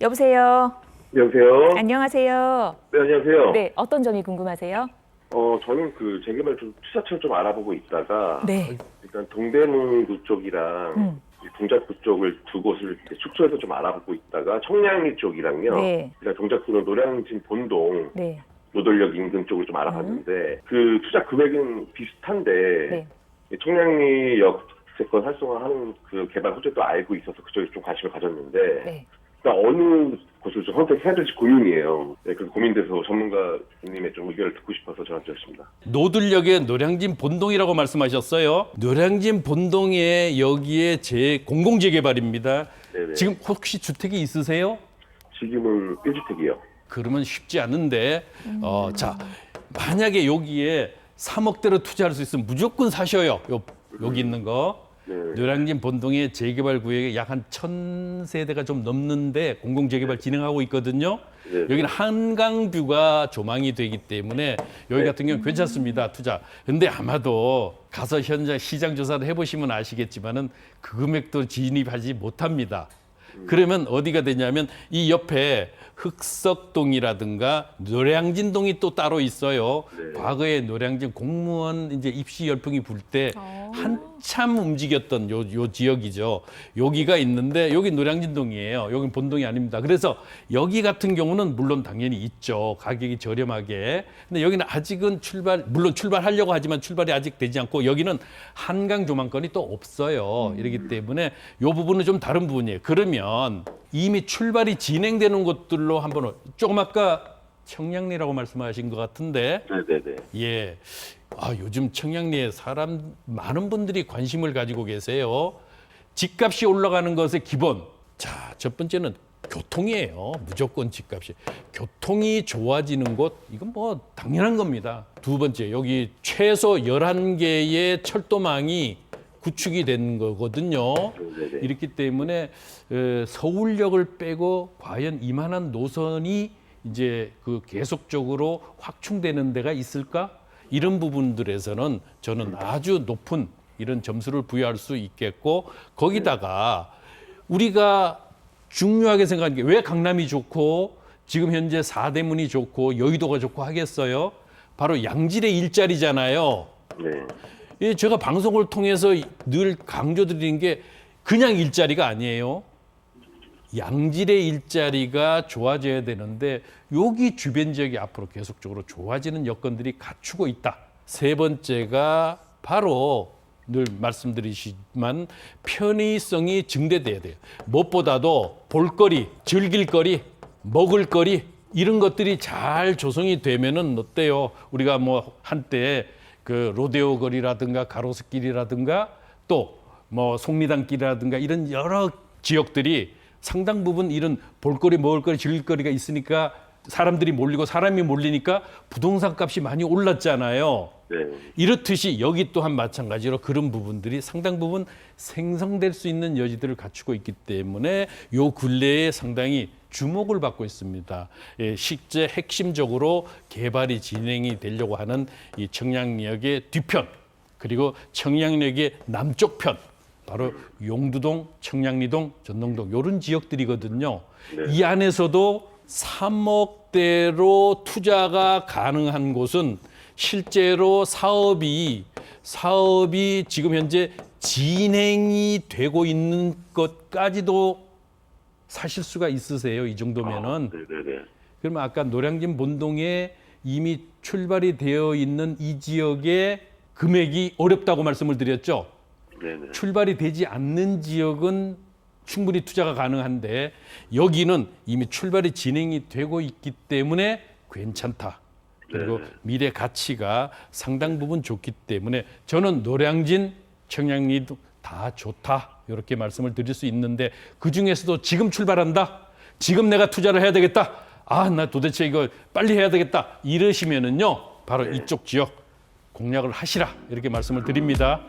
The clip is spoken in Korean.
여보세요. 여보세요. 안녕하세요. 네, 안녕하세요. 네, 어떤 점이 궁금하세요? 어, 저는 그 재개발 좀 투자처를 좀 알아보고 있다가 네. 일단 동대문구 쪽이랑 음. 이 동작구 쪽을 두 곳을 이렇게 축소해서 좀 알아보고 있다가 청량리 쪽이랑요. 네. 일단 동작구는 노량진 본동 네. 노돌역 인근 쪽을 좀 알아봤는데 그 투자 금액은 비슷한데 네. 이 청량리역 세권 활성화하는 그 개발 호재도 알고 있어서 그쪽에 좀 관심을 가졌는데 네. 그러니까 어느 곳을 좀 선택해야 될지 고민이에요. 네, 그래서 고민돼서 전문가님의 좀 의견을 듣고 싶어서 전화드렸습니다. 노들역의 노량진 본동이라고 말씀하셨어요. 노량진 본동에 여기에 제 공공재개발입니다. 네네. 지금 혹시 주택이 있으세요? 지금은 1주택이요. 그러면 쉽지 않은데 어, 자 만약에 여기에 3억대로 투자할 수 있으면 무조건 사셔요. 요, 여기 있는 거. 네. 노량진 본동의 재개발 구역에 약 한 천 세대가 좀 넘는데 공공 재개발 진행하고 있거든요. 네. 여기는 한강 뷰가 조망이 되기 때문에 여기 같은 경우는 괜찮습니다. 투자. 근데 아마도 가서 현장 시장 조사를 해 보시면 아시겠지만은 그 금액도 진입하지 못합니다. 그러면 어디가 되냐면 이 옆에 흑석동이라든가 노량진동이 또 따로 있어요. 네. 과거에 노량진 공무원 이제 입시 열풍이 불때 어. 한참 움직였던 요, 요 지역이죠. 여기가 있는데 여기 노량진동이에요. 여기 본동이 아닙니다. 그래서 여기 같은 경우는 물론 당연히 있죠. 가격이 저렴하게. 근데 여기는 아직은 출발 물론 출발하려고 하지만 출발이 아직 되지 않고 여기는 한강 조망권이 또 없어요. 이러기 때문에 요 부분은 좀 다른 부분이에요. 그러면 이미 출발이 진행되는 곳들로 한번 조금 아까 청량리라고 말씀하신 것 같은데 네네네. 예. 아, 요즘 청량리에 사람 많은 분들이 관심을 가지고 계세요. 집값이 올라가는 것의 기본. 자, 첫 번째는 교통이에요. 무조건 집값이. 교통이 좋아지는 곳, 이건 뭐 당연한 겁니다. 두 번째, 여기 최소 11개의 철도망이 구축이 된 거거든요. 네네. 이렇기 때문에 에, 서울역을 빼고 과연 이만한 노선이 이제 그 계속적으로 확충되는 데가 있을까? 이런 부분들에서는 저는 아주 높은 이런 점수를 부여할 수 있겠고 거기다가 우리가 중요하게 생각하는 게 왜 강남이 좋고 지금 현재 사대문이 좋고 여의도가 좋고 하겠어요? 바로 양질의 일자리잖아요. 네. 예, 제가 방송을 통해서 늘 강조드리는 게 그냥 일자리가 아니에요. 양질의 일자리가 좋아져야 되는데 여기 주변 지역이 앞으로 계속적으로 좋아지는 여건들이 갖추고 있다. 세 번째가 바로 늘 말씀드리지만 편의성이 증대돼야 돼요. 무엇보다도 볼거리, 즐길거리, 먹을거리 이런 것들이 잘 조성이 되면은 어때요? 우리가 뭐 한때 그 로데오 거리라든가 가로수길이라든가 또 뭐 속리단길이라든가 이런 여러 지역들이 상당 부분 이런 볼거리, 먹을거리, 즐길거리가 있으니까 사람들이 몰리고 사람이 몰리니까 부동산 값이 많이 올랐잖아요. 네. 이렇듯이 여기 또한 마찬가지로 그런 부분들이 상당 부분 생성될 수 있는 여지들을 갖추고 있기 때문에 요 근래에 상당히 주목을 받고 있습니다. 예, 실제 핵심적으로 개발이 진행이 되려고 하는 이 청량역의 뒤편 그리고 청량역의 남쪽 편 바로 용두동, 청량리동, 전농동 이런 지역들이거든요. 네. 이 안에서도 3억대로 투자가 가능한 곳은 실제로 사업이 사업이 지금 현재 진행이 되고 있는 것까지도 사실 수가 있으세요. 이 정도면은 네네네. 그러면 아까 노량진 본동에 이미 출발이 되어 있는 이 지역의 금액이 어렵다고 말씀을 드렸죠. 네네. 출발이 되지 않는 지역은 충분히 투자가 가능한데 여기는 이미 출발이 진행이 되고 있기 때문에 괜찮다. 그리고 네. 미래 가치가 상당 부분 좋기 때문에 저는 노량진, 청량리도 다 좋다. 이렇게 말씀을 드릴 수 있는데 그 중에서도 지금 출발한다. 지금 내가 투자를 해야 되겠다. 아, 나 도대체 이걸 빨리 해야 되겠다. 이러시면은요. 바로 이쪽 지역 공략을 하시라. 이렇게 말씀을 드립니다.